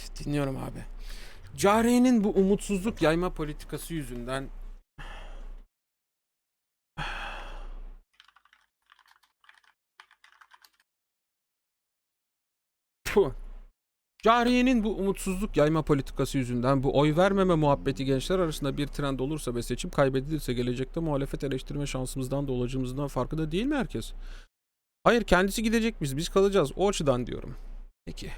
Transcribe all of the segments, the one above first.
Evet dinliyorum abi. Cariye'nin bu umutsuzluk yayma politikası yüzünden Puh. Cariye'nin bu umutsuzluk yayma politikası yüzünden bu oy vermeme muhabbeti gençler arasında bir trend olursa ve seçim kaybedilirse gelecekte muhalefet eleştirme şansımızdan da olacağımızdan farkında değil mi herkes? Hayır kendisi gidecek biz biz kalacağız o açıdan diyorum. Peki.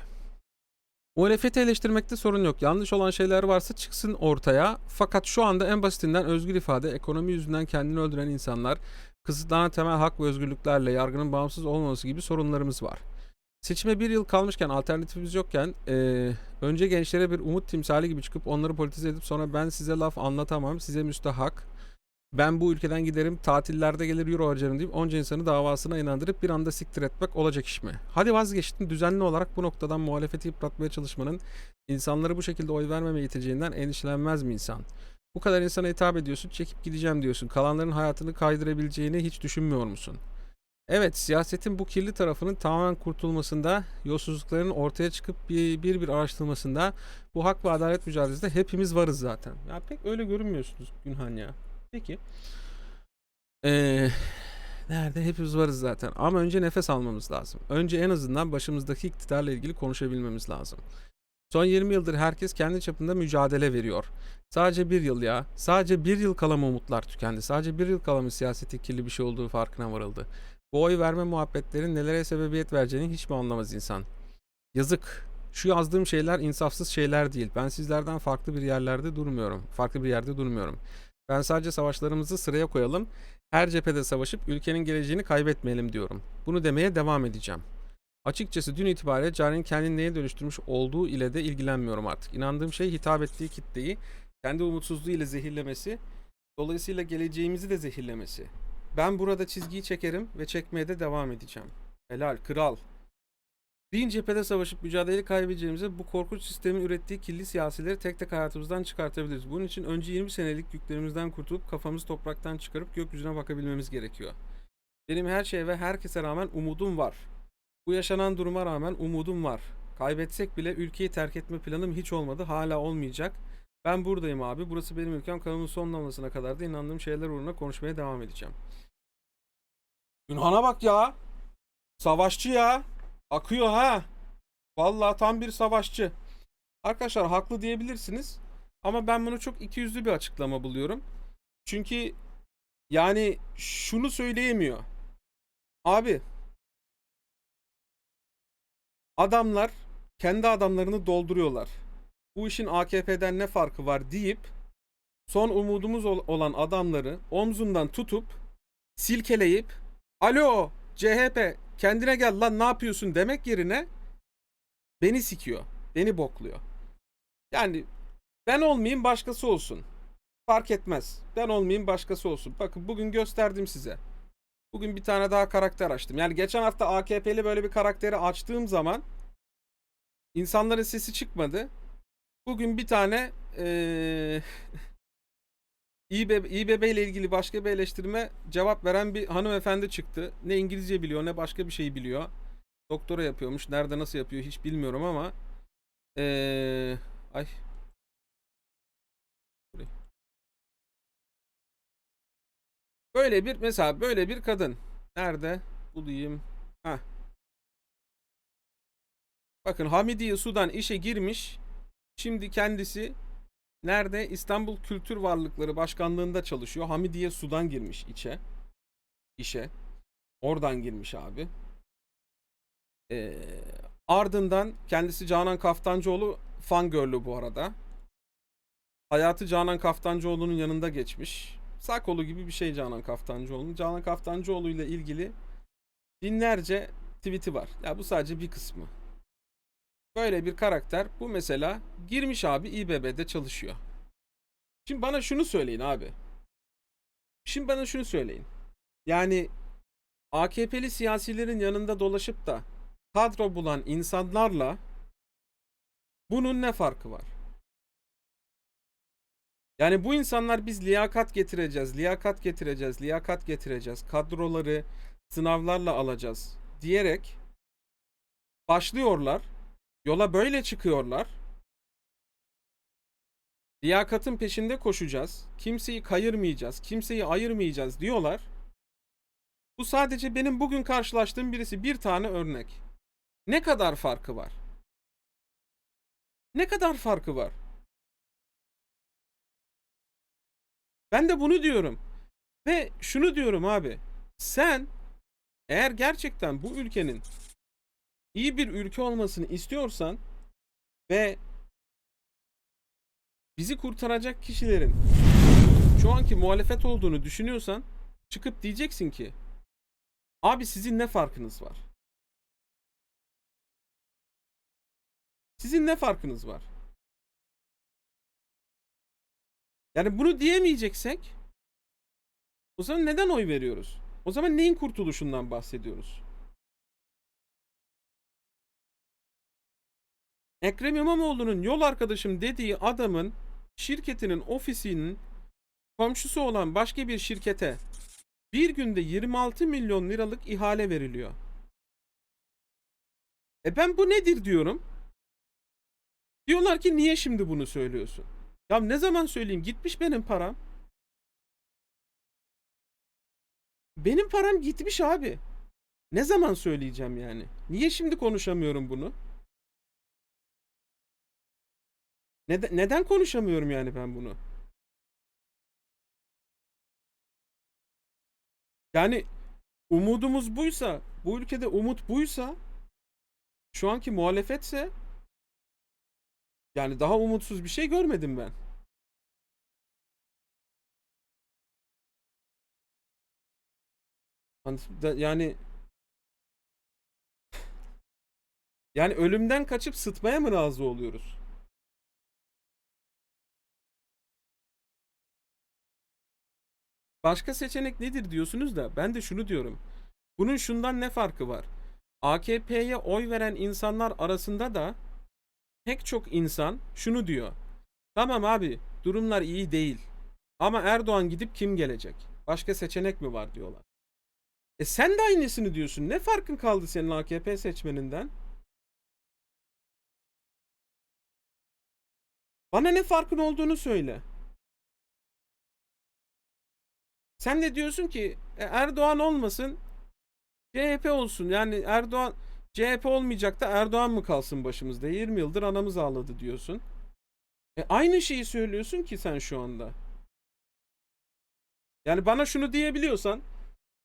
Muhalefeti eleştirmekte sorun yok. Yanlış olan şeyler varsa çıksın ortaya. Fakat şu anda en basitinden özgür ifade, ekonomi yüzünden kendini öldüren insanlar, kısıtlanan temel hak ve özgürlüklerle yargının bağımsız olmaması gibi sorunlarımız var. Seçime bir yıl kalmışken, alternatifimiz yokken, eee, önce gençlere bir umut timsali gibi çıkıp onları politize edip sonra ben size laf anlatamam, size müstahak, ben bu ülkeden giderim, tatillerde gelir euro harcarım deyip onca insanı davasına inandırıp bir anda siktir etmek olacak iş mi? Hadi vazgeçtin düzenli olarak bu noktadan muhalefeti yıpratmaya çalışmanın insanları bu şekilde oy vermemeye iteceğinden endişelenmez mi insan? Bu kadar insana hitap ediyorsun, çekip gideceğim diyorsun. Kalanların hayatını kaydırabileceğini hiç düşünmüyor musun? Evet, siyasetin bu kirli tarafının tamamen kurtulmasında, yolsuzlukların ortaya çıkıp bir bir, bir araştırılmasında bu hak ve adalet mücadelesinde hepimiz varız zaten. Ya pek öyle görünmüyorsunuz Günhan ya. Peki. Ee, nerede? Hepimiz varız zaten. Ama önce nefes almamız lazım. Önce en azından başımızdaki iktidarla ilgili konuşabilmemiz lazım. Son 20 yıldır herkes kendi çapında mücadele veriyor. Sadece bir yıl ya. Sadece bir yıl kala mı umutlar tükendi? Sadece bir yıl kala mı siyaseti kirli bir şey olduğu farkına varıldı? Bu oy verme muhabbetlerin nelere sebebiyet vereceğini hiç mi anlamaz insan? Yazık. Şu yazdığım şeyler insafsız şeyler değil. Ben sizlerden farklı bir yerlerde durmuyorum. Farklı bir yerde durmuyorum. Ben sadece savaşlarımızı sıraya koyalım. Her cephede savaşıp ülkenin geleceğini kaybetmeyelim diyorum. Bunu demeye devam edeceğim. Açıkçası dün itibariyle Cari'nin kendini neye dönüştürmüş olduğu ile de ilgilenmiyorum artık. İnandığım şey hitap ettiği kitleyi kendi umutsuzluğu ile zehirlemesi, dolayısıyla geleceğimizi de zehirlemesi. Ben burada çizgiyi çekerim ve çekmeye de devam edeceğim. Helal, kral. Din cephede savaşıp mücadeleyi kaybedeceğimize bu korkunç sistemin ürettiği kirli siyasileri tek tek hayatımızdan çıkartabiliriz. Bunun için önce 20 senelik yüklerimizden kurtulup kafamızı topraktan çıkarıp gökyüzüne bakabilmemiz gerekiyor. Benim her şeye ve herkese rağmen umudum var. Bu yaşanan duruma rağmen umudum var. Kaybetsek bile ülkeyi terk etme planım hiç olmadı. Hala olmayacak. Ben buradayım abi. Burası benim ülkem. Kanalımın son damlasına kadar da inandığım şeyler uğruna konuşmaya devam edeceğim. Günhan'a bak ya. Savaşçı ya. Akıyor ha. Vallahi tam bir savaşçı. Arkadaşlar haklı diyebilirsiniz. Ama ben bunu çok ikiyüzlü bir açıklama buluyorum. Çünkü yani şunu söyleyemiyor. Abi adamlar kendi adamlarını dolduruyorlar. Bu işin AKP'den ne farkı var deyip son umudumuz ol- olan adamları omzundan tutup silkeleyip alo CHP kendine gel lan ne yapıyorsun demek yerine beni sikiyor. Beni bokluyor. Yani ben olmayayım başkası olsun. Fark etmez. Ben olmayayım başkası olsun. Bakın bugün gösterdim size. Bugün bir tane daha karakter açtım. Yani geçen hafta AKP'li böyle bir karakteri açtığım zaman insanların sesi çıkmadı. Bugün bir tane eee İBB, İBB ile ilgili başka bir eleştirime cevap veren bir hanımefendi çıktı. Ne İngilizce biliyor ne başka bir şey biliyor. Doktora yapıyormuş. Nerede nasıl yapıyor hiç bilmiyorum ama eee ay Böyle bir mesela böyle bir kadın. Nerede? Bulayım. Heh. Bakın Hamidiye Sudan işe girmiş. Şimdi kendisi nerede? İstanbul Kültür Varlıkları Başkanlığında çalışıyor. Hamidiye Sudan girmiş içe. İşe. Oradan girmiş abi. Ee, ardından kendisi Canan Kaftancıoğlu fan girl'ü bu arada. Hayatı Canan Kaftancıoğlu'nun yanında geçmiş. Sağ kolu gibi bir şey Canan Kaftancıoğlu'nun. Canan Kaftancıoğlu ile ilgili binlerce tweet'i var. Ya bu sadece bir kısmı. Böyle bir karakter bu mesela girmiş abi İBB'de çalışıyor. Şimdi bana şunu söyleyin abi. Şimdi bana şunu söyleyin. Yani AKP'li siyasilerin yanında dolaşıp da kadro bulan insanlarla bunun ne farkı var? Yani bu insanlar biz liyakat getireceğiz, liyakat getireceğiz, liyakat getireceğiz, kadroları sınavlarla alacağız diyerek başlıyorlar. Yola böyle çıkıyorlar. liyakatın peşinde koşacağız. Kimseyi kayırmayacağız, kimseyi ayırmayacağız diyorlar. Bu sadece benim bugün karşılaştığım birisi bir tane örnek. Ne kadar farkı var? Ne kadar farkı var? Ben de bunu diyorum. Ve şunu diyorum abi. Sen eğer gerçekten bu ülkenin iyi bir ülke olmasını istiyorsan ve bizi kurtaracak kişilerin şu anki muhalefet olduğunu düşünüyorsan çıkıp diyeceksin ki abi sizin ne farkınız var? Sizin ne farkınız var? Yani bunu diyemeyeceksek o zaman neden oy veriyoruz? O zaman neyin kurtuluşundan bahsediyoruz? Ekrem İmamoğlu'nun yol arkadaşım dediği adamın şirketinin ofisinin komşusu olan başka bir şirkete bir günde 26 milyon liralık ihale veriliyor. E ben bu nedir diyorum. Diyorlar ki niye şimdi bunu söylüyorsun? Ya ne zaman söyleyeyim? Gitmiş benim param. Benim param gitmiş abi. Ne zaman söyleyeceğim yani? Niye şimdi konuşamıyorum bunu? Neden, neden konuşamıyorum yani ben bunu? Yani umudumuz buysa, bu ülkede umut buysa, şu anki muhalefetse yani daha umutsuz bir şey görmedim ben. Yani yani ölümden kaçıp sıtmaya mı razı oluyoruz? Başka seçenek nedir diyorsunuz da ben de şunu diyorum. Bunun şundan ne farkı var? AKP'ye oy veren insanlar arasında da pek çok insan şunu diyor. Tamam abi durumlar iyi değil. Ama Erdoğan gidip kim gelecek? Başka seçenek mi var diyorlar. E sen de aynısını diyorsun. Ne farkın kaldı senin AKP seçmeninden? Bana ne farkın olduğunu söyle. Sen de diyorsun ki e, Erdoğan olmasın CHP olsun. Yani Erdoğan CHP olmayacak da Erdoğan mı kalsın başımızda? 20 yıldır anamız ağladı diyorsun. E aynı şeyi söylüyorsun ki sen şu anda. Yani bana şunu diyebiliyorsan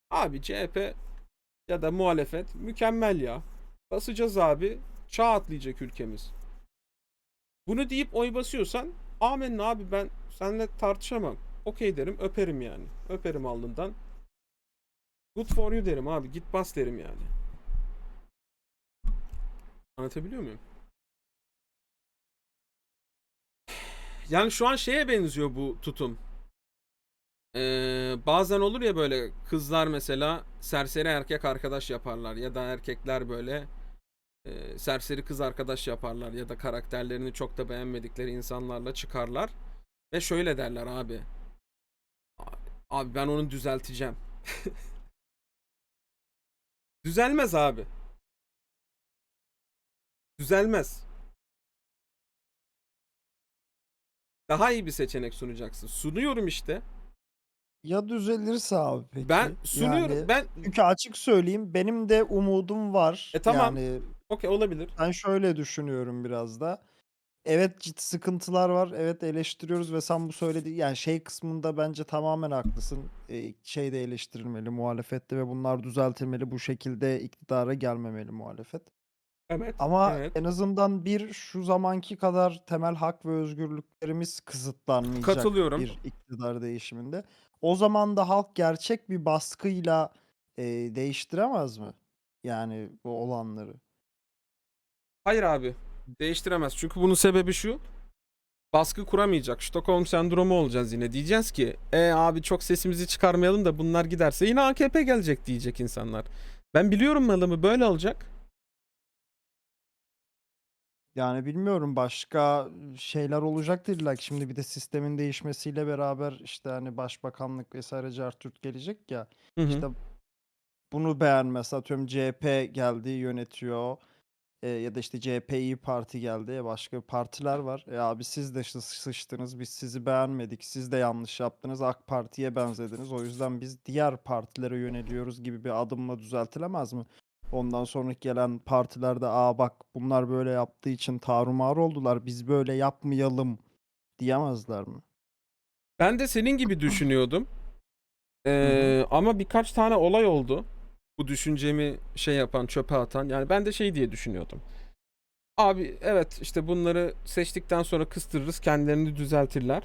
abi CHP ya da muhalefet mükemmel ya. Basacağız abi. Çağ atlayacak ülkemiz. Bunu deyip oy basıyorsan amenna abi ben seninle tartışamam. Okey derim öperim yani. Öperim alnından. Good for you derim abi. Git bas derim yani. Anlatabiliyor muyum? Yani şu an şeye benziyor bu tutum. Ee, bazen olur ya böyle kızlar mesela serseri erkek arkadaş yaparlar ya da erkekler böyle e, serseri kız arkadaş yaparlar ya da karakterlerini çok da beğenmedikleri insanlarla çıkarlar ve şöyle derler abi. Abi ben onu düzelteceğim. Düzelmez abi. Düzelmez. Daha iyi bir seçenek sunacaksın. Sunuyorum işte. Ya düzelirse abi peki? Ben sunuyorum. Yani Ben çünkü açık söyleyeyim benim de umudum var. E tamam. Yani okey olabilir. ben şöyle düşünüyorum biraz da. Evet ciddi sıkıntılar var. Evet eleştiriyoruz ve sen bu söylediği yani şey kısmında bence tamamen haklısın. Ee, şey de eleştirilmeli muhalefette ve bunlar düzeltilmeli. Bu şekilde iktidara gelmemeli muhalefet. Evet. Ama evet. en azından bir şu zamanki kadar temel hak ve özgürlüklerimiz kısıtlanmayacak Katılıyorum. bir iktidar değişiminde. O zaman da halk gerçek bir baskıyla e, değiştiremez mi? Yani bu olanları. Hayır abi. Değiştiremez. Çünkü bunun sebebi şu. Baskı kuramayacak. Stockholm sendromu olacağız yine. Diyeceğiz ki e abi çok sesimizi çıkarmayalım da bunlar giderse yine AKP gelecek diyecek insanlar. Ben biliyorum malımı böyle olacak. Yani bilmiyorum başka şeyler olacaktır illa ki. Şimdi bir de sistemin değişmesiyle beraber işte hani başbakanlık vesaire cartürt gelecek ya. Hı hı. İşte bunu beğenmez. Atıyorum CHP geldi yönetiyor. Eee, ya da işte CHP, İYİ Parti geldi. E, başka partiler var. E, abi siz de sı sıçtınız. Biz sizi beğenmedik. Siz de yanlış yaptınız. AK Parti'ye benzediniz. O yüzden biz diğer partilere yöneliyoruz gibi bir adımla düzeltilemez mi? Ondan sonraki gelen partilerde "A, bak bunlar böyle yaptığı için tarumar oldular. Biz böyle yapmayalım." diyemezler mi? Ben de senin gibi düşünüyordum. Eee, ama birkaç tane olay oldu. Bu düşüncemi şey yapan, çöpe atan. Yani ben de şey diye düşünüyordum. Abi evet işte bunları seçtikten sonra kıstırırız, kendilerini düzeltirler.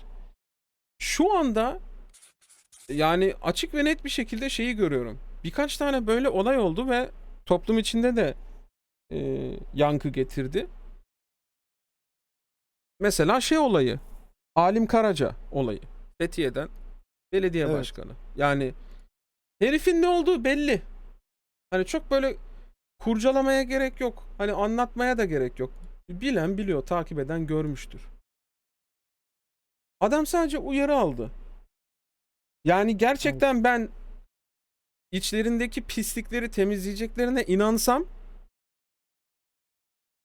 Şu anda yani açık ve net bir şekilde şeyi görüyorum. Birkaç tane böyle olay oldu ve toplum içinde de eee, yankı getirdi. Mesela şey olayı. Alim Karaca olayı. Fethiye'den belediye Evet. başkanı. Yani herifin ne olduğu belli. Hani çok böyle kurcalamaya gerek yok. Hani anlatmaya da gerek yok. Bilen biliyor, takip eden görmüştür. Adam sadece uyarı aldı. Yani gerçekten ben içlerindeki pislikleri temizleyeceklerine inansam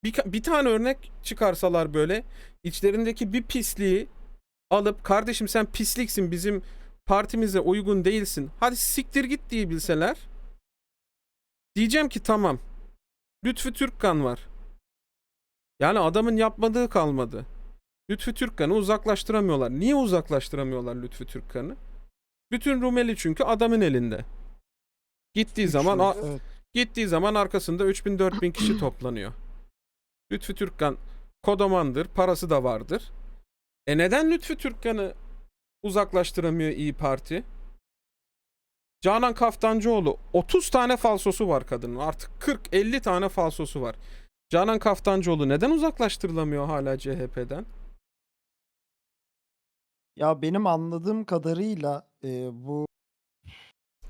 bir, bir tane örnek çıkarsalar böyle içlerindeki bir pisliği alıp kardeşim sen pisliksin bizim partimize uygun değilsin. Hadi siktir git diyebilseler. Diyeceğim ki tamam. Lütfü Türkkan var. Yani adamın yapmadığı kalmadı. Lütfü Türkkan'ı uzaklaştıramıyorlar. Niye uzaklaştıramıyorlar Lütfü Türkkan'ı? Bütün Rumeli çünkü adamın elinde. Gittiği zaman a- Evet. Gittiği zaman arkasında 3000 4000 kişi toplanıyor. Lütfü Türkkan kodamandır, parası da vardır. E neden Lütfü Türkkan'ı uzaklaştıramıyor İyi Parti? Canan Kaftancıoğlu 30 tane falsosu var kadının. Artık 40-50 tane falsosu var. Canan Kaftancıoğlu neden uzaklaştırılamıyor hala CHP'den? Ya benim anladığım kadarıyla eee, bu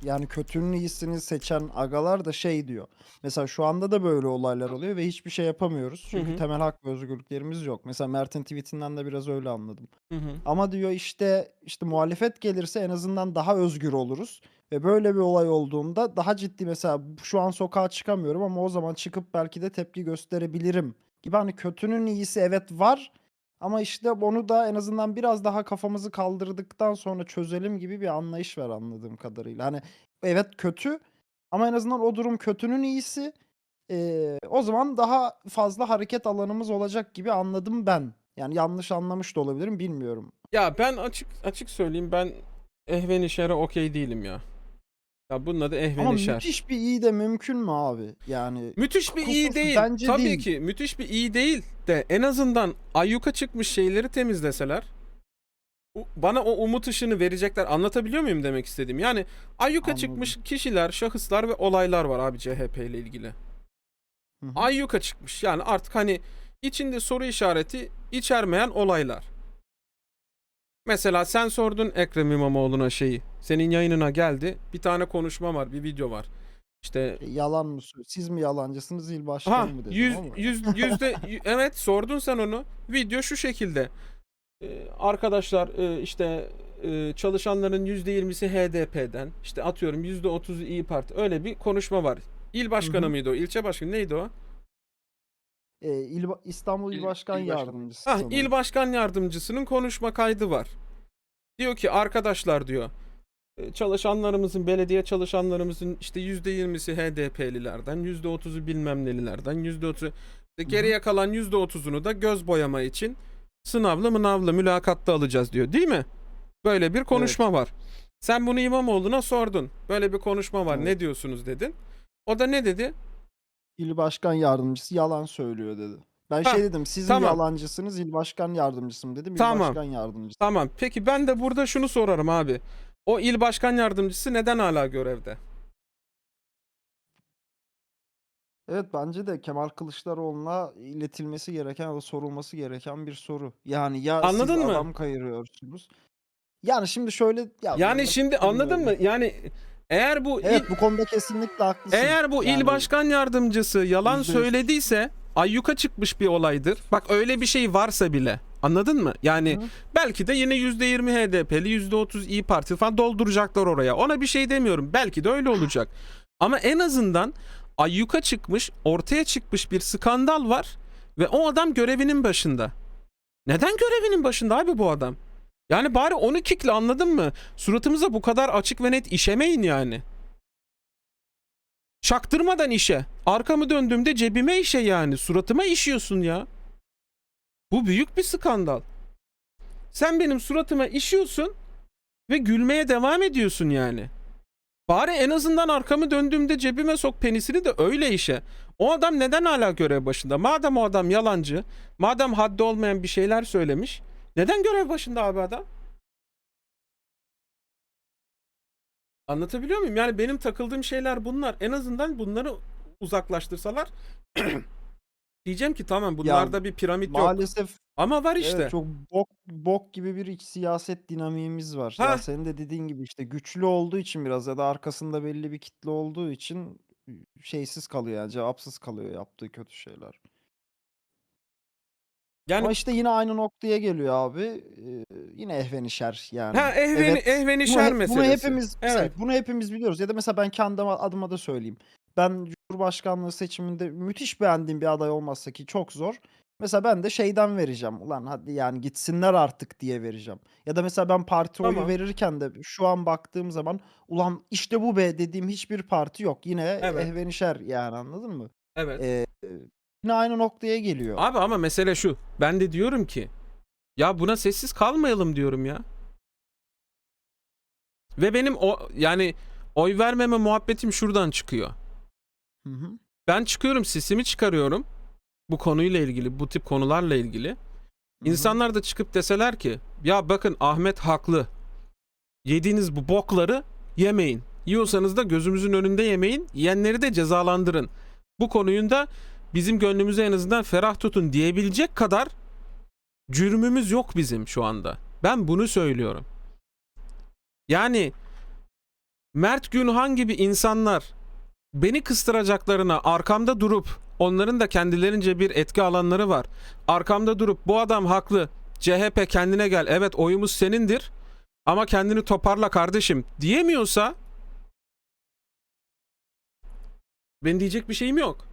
yani kötünün iyisini seçen agalar da şey diyor. Mesela şu anda da böyle olaylar oluyor ve hiçbir şey yapamıyoruz. Hı Çünkü hı. temel hak ve özgürlüklerimiz yok. Mesela Mert'in tweetinden de biraz öyle anladım. Hı hı. Ama diyor işte işte muhalefet gelirse en azından daha özgür oluruz. Ve böyle bir olay olduğunda daha ciddi mesela şu an sokağa çıkamıyorum ama o zaman çıkıp belki de tepki gösterebilirim gibi hani kötünün iyisi evet var ama işte onu da en azından biraz daha kafamızı kaldırdıktan sonra çözelim gibi bir anlayış var anladığım kadarıyla. Hani evet kötü ama en azından o durum kötünün iyisi. Ee, o zaman daha fazla hareket alanımız olacak gibi anladım ben. Yani yanlış anlamış da olabilirim bilmiyorum. Ya ben açık açık söyleyeyim ben ehvenişere okey değilim ya. Ya bunun adı Ama müthiş bir iyi de mümkün mü abi? Yani Müthiş bir iyi Kusursuz değil. bence Tabii değil. ki müthiş bir iyi değil de en azından ayyuka çıkmış şeyleri temizleseler u- bana o umut ışını verecekler. Anlatabiliyor muyum demek istediğim? Yani ayyuka Anladım. çıkmış kişiler, şahıslar ve olaylar var abi CHP ile ilgili. Hı hı. Ayyuka çıkmış. Yani artık hani içinde soru işareti içermeyen olaylar. Mesela sen sordun Ekrem İmamoğlu'na şeyi. Senin yayınına geldi. Bir tane konuşma var, bir video var. İşte yalan mı söylüyor? Siz mi yalancısınız il başkanı Ha, mı dedim yüz, ama. yüz, yüzde, y- evet sordun sen onu. Video şu şekilde. Ee, arkadaşlar e, işte e, çalışanların yüzde yirmisi HDP'den, işte atıyorum yüzde otuzu İyi Parti. Öyle bir konuşma var. İl başkanı mıydı o? İlçe başkanı neydi o? Ee, il, İstanbul İl Başkan il başkanı. Yardımcısı. Ha, sanırım. il başkan yardımcısının konuşma kaydı var. Diyor ki arkadaşlar diyor e, çalışanlarımızın, belediye çalışanlarımızın işte yüzde yirmisi HDP'lilerden, yüzde otuzu bilmem nelilerden, yüzde otuzu işte geriye kalan yüzde otuzunu da göz boyama için sınavlı mınavlı mülakatta alacağız diyor. Değil mi? Böyle bir konuşma var. Sen bunu İmamoğlu'na sordun. Böyle bir konuşma var. Evet. Ne diyorsunuz dedin. O da ne dedi? İl Başkan Yardımcısı yalan söylüyor dedi. Ben Ha, şey dedim siz tamam. yalancısınız il başkan yardımcısı mı dedim. İl Tamam. Başkan Yardımcısı. Tamam. Peki ben de burada şunu sorarım abi. O il başkan yardımcısı neden hala görevde? Evet bence de Kemal Kılıçdaroğlu'na iletilmesi gereken ya da sorulması gereken bir soru. Yani ya Anladın siz mı? adam kayırıyorsunuz. Yani şimdi şöyle ya Yani şimdi anladın mı? bilmiyorum. Yani eğer bu Evet il, bu konuda kesinlikle haklısın. eğer bu il Yani başkan yardımcısı yalan Yüzde yüz. söylediyse ayyuka çıkmış bir olaydır. Bak öyle bir şey varsa bile. Anladın mı? Yani Hı. belki de yine %20 HDP'li, %30 İyi Parti falan dolduracaklar oraya. Ona bir şey demiyorum. Belki de öyle olacak. Ama en azından ayyuka çıkmış, ortaya çıkmış bir skandal var ve o adam görevinin başında. Neden görevinin başında abi bu adam? Yani bari onu kikle anladın mı? Suratımıza bu kadar açık ve net işemeyin yani. Çaktırmadan işe. Arkamı döndüğümde cebime işe yani. Suratıma işiyorsun ya. Bu büyük bir skandal. Sen benim suratıma işiyorsun ve gülmeye devam ediyorsun yani. Bari en azından arkamı döndüğümde cebime sok penisini de öyle işe. O adam neden hala görev başında? Madem o adam yalancı, madem haddi olmayan bir şeyler söylemiş, neden görev başında abi adam? Anlatabiliyor muyum? Yani benim takıldığım şeyler bunlar. En azından bunları uzaklaştırsalar diyeceğim ki tamam bunlarda bir piramit yok. Maalesef Ama var işte. evet, çok bok bok gibi bir siyaset dinamiğimiz var. Ha. Ya senin de dediğin gibi işte güçlü olduğu için biraz ya da arkasında belli bir kitle olduğu için şeysiz kalıyor yani cevapsız kalıyor yaptığı kötü şeyler. Yani Ama işte yine aynı noktaya geliyor abi. Ee, yine ehvenişer yani. ha ehveni Evet, ehveni Bunu, he- bunu meselesi. hepimiz Evet. bunu hepimiz biliyoruz. Ya da mesela ben kendi adıma da söyleyeyim. Ben Cumhurbaşkanlığı seçiminde müthiş beğendiğim bir aday olmazsa ki çok zor. Mesela ben de şeyden vereceğim. Ulan hadi yani gitsinler artık diye vereceğim. Ya da mesela ben parti oyu Tamam. verirken de şu an baktığım zaman ulan işte bu be dediğim hiçbir parti yok. Yine Evet. ehvenişer yani anladın mı? Evet. Ee, yine aynı noktaya geliyor. Abi ama mesele şu. Ben de diyorum ki ya buna sessiz kalmayalım diyorum ya. Ve benim o yani oy vermeme muhabbetim şuradan çıkıyor. Hı hı. Ben çıkıyorum sesimi çıkarıyorum. Bu konuyla ilgili, bu tip konularla ilgili. İnsanlar da çıkıp deseler ki ya bakın Ahmet haklı. Yediğiniz bu bokları yemeyin. Yiyorsanız da gözümüzün önünde yemeyin. Yiyenleri de cezalandırın. Bu konuyu da bizim gönlümüze en azından ferah tutun diyebilecek kadar cürmümüz yok bizim şu anda. Ben bunu söylüyorum. Yani Mert Günhan gibi insanlar beni kıstıracaklarına arkamda durup onların da kendilerince bir etki alanları var. Arkamda durup bu adam haklı. CHP kendine gel. Evet oyumuz senindir. Ama kendini toparla kardeşim diyemiyorsa ben diyecek bir şeyim yok.